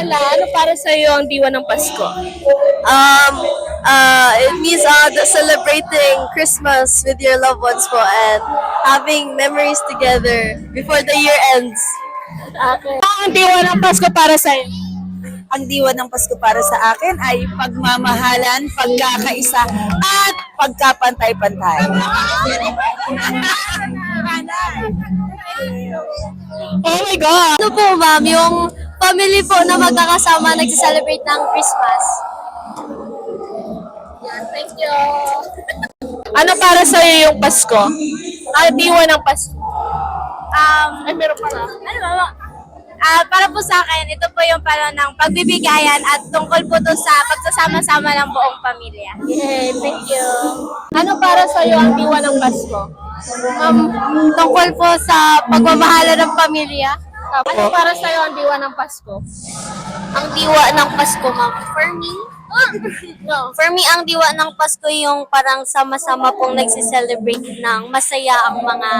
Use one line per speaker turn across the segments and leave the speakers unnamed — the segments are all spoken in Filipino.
Ella, ano para sa iyo ang diwa ng Pasko?
Um, uh, it means uh, the celebrating Christmas with your loved ones po and having memories together before the year ends.
Okay. Ang diwa ng Pasko para sa iyo?
ang diwa ng Pasko para sa akin ay pagmamahalan, pagkakaisa, at pagkapantay-pantay.
Oh my God!
Ano po ma'am, yung family po na magkakasama nagse-celebrate ng Christmas.
Thank you. Ano para sa iyo yung Pasko? Ang diwa ng Pasko.
Um,
Ay, meron pala.
ano ba? Ah, para po sa akin, ito po yung para ng pagbibigayan at tungkol po to sa pagsasama-sama ng buong pamilya.
Yay, thank you. Ano para sa iyo ang diwa ng Pasko?
Um, tungkol po sa pagmamahala ng pamilya.
Ano para sa iyo ang diwa ng Pasko?
Ang diwa ng Pasko, ma'am. For me,
No.
for me, ang diwa ng Pasko yung parang sama-sama pong nagse-celebrate ng masaya ang mga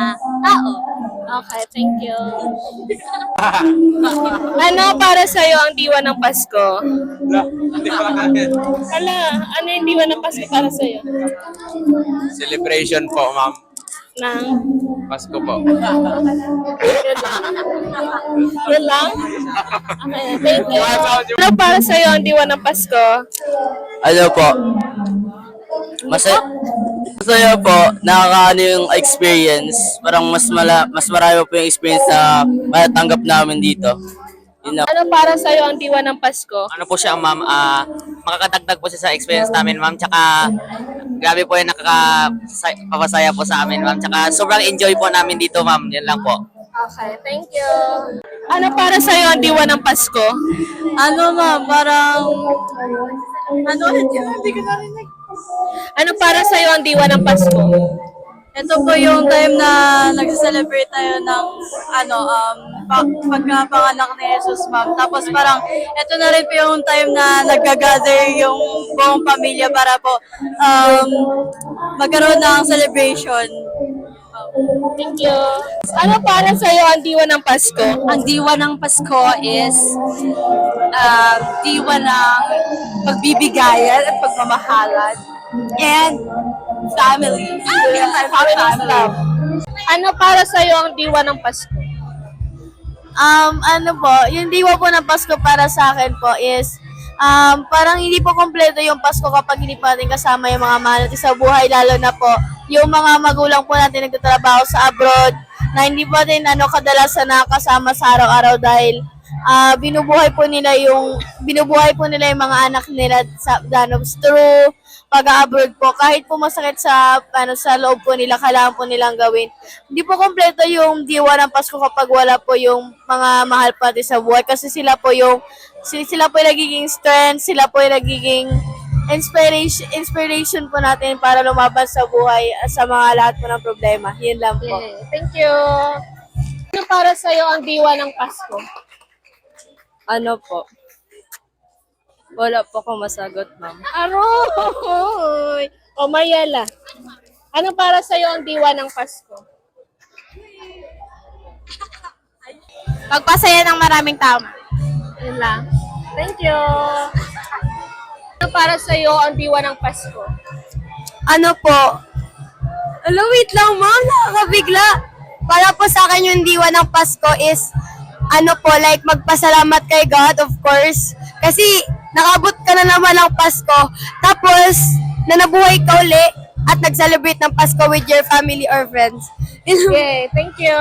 tao.
Okay, thank you. ano para sa iyo ang diwa ng Pasko? Hala, ano yung diwa ng Pasko para sa iyo?
Celebration po, ma'am.
Nang
Pasko po.
yun lang? Yun lang? Okay, thank you. Ano para sa iyo ang diwa ng Pasko?
Ano po? Masaya, masaya po, nakakaano yung experience. Parang mas mala, mas marami po yung experience na matatanggap namin dito. Yun.
Ano para sa iyo ang diwa ng Pasko?
ano po siya, ma'am, ah makakadagdag po siya sa experience namin, ma'am. Tsaka, grabe po yung nakakapapasaya po sa amin, ma'am. Tsaka, sobrang enjoy po namin dito, ma'am. Yan lang po.
Okay, thank you. Ano para sa iyo ang diwa ng Pasko?
Ano ma'am, parang... Ano, hindi, hindi ko narinig.
Ano para sa iyo ang diwa ng Pasko?
Ito po yung time na nag-celebrate tayo ng ano, um, pa- pagkapanganak ni Jesus, ma'am. Tapos parang, ito na rin po yung time na nag-gather yung buong pamilya para po um, magkaroon ng celebration.
Thank you. Ano para sa iyo ang diwa ng Pasko?
Ang diwa ng Pasko is um, diwa ng pagbibigayan at pagmamahalan and family.
Family love. Ano para sa iyo ang diwa ng Pasko?
Um, ano po, yung diwa po ng Pasko para sa akin po is um, parang hindi po kompleto yung Pasko kapag hindi pa natin kasama yung mga mahal natin sa buhay, lalo na po yung mga magulang po natin nagtatrabaho sa abroad na hindi pa din ano, kadalasan nakakasama sa araw-araw dahil ah binubuhay po nila yung binubuhay po nila yung mga anak nila sa ano, through pag-abroad po kahit po masakit sa ano sa loob po nila kailangan po nilang gawin hindi po kompleto yung diwa ng Pasko kapag wala po yung mga mahal pa natin sa buhay kasi sila po yung si- sila po yung nagiging strength sila po yung nagiging inspiration inspiration po natin para lumaban sa buhay at sa mga lahat po ng problema yun lang po
Yeah, thank you. Ano para sa iyo ang diwa ng Pasko?
ano po wala po akong masagot ma'am
Aroy! O Mayela. Ano para sa iyo ang diwa ng Pasko?
Pagpasaya ng maraming tao.
Yun lang. Thank you. Ano para sa iyo ang diwa ng Pasko?
ano po Hello, wait lang ma'am, nakakabigla. Para po sa akin yung diwa ng Pasko is, ano po, like magpasalamat kay God, of course. Kasi nakabot ka na naman ng Pasko, tapos nanabuhay ka uli at nag-celebrate ng Pasko with your family or friends.
Yay, thank you.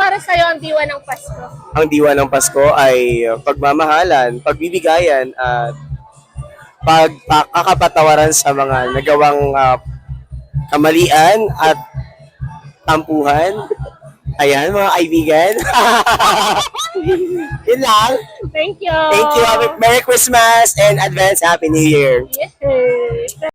Para sa iyo ang diwa ng Pasko?
ang diwa ng Pasko ay uh, pagmamahalan, pagbibigayan at pagkakapatawaran sa mga nagawang uh, kamalian at tampuhan. Ayan, mga kaibigan. Yun lang.
Thank you.
Thank you. Merry Christmas and advance Happy New Year.
Yay.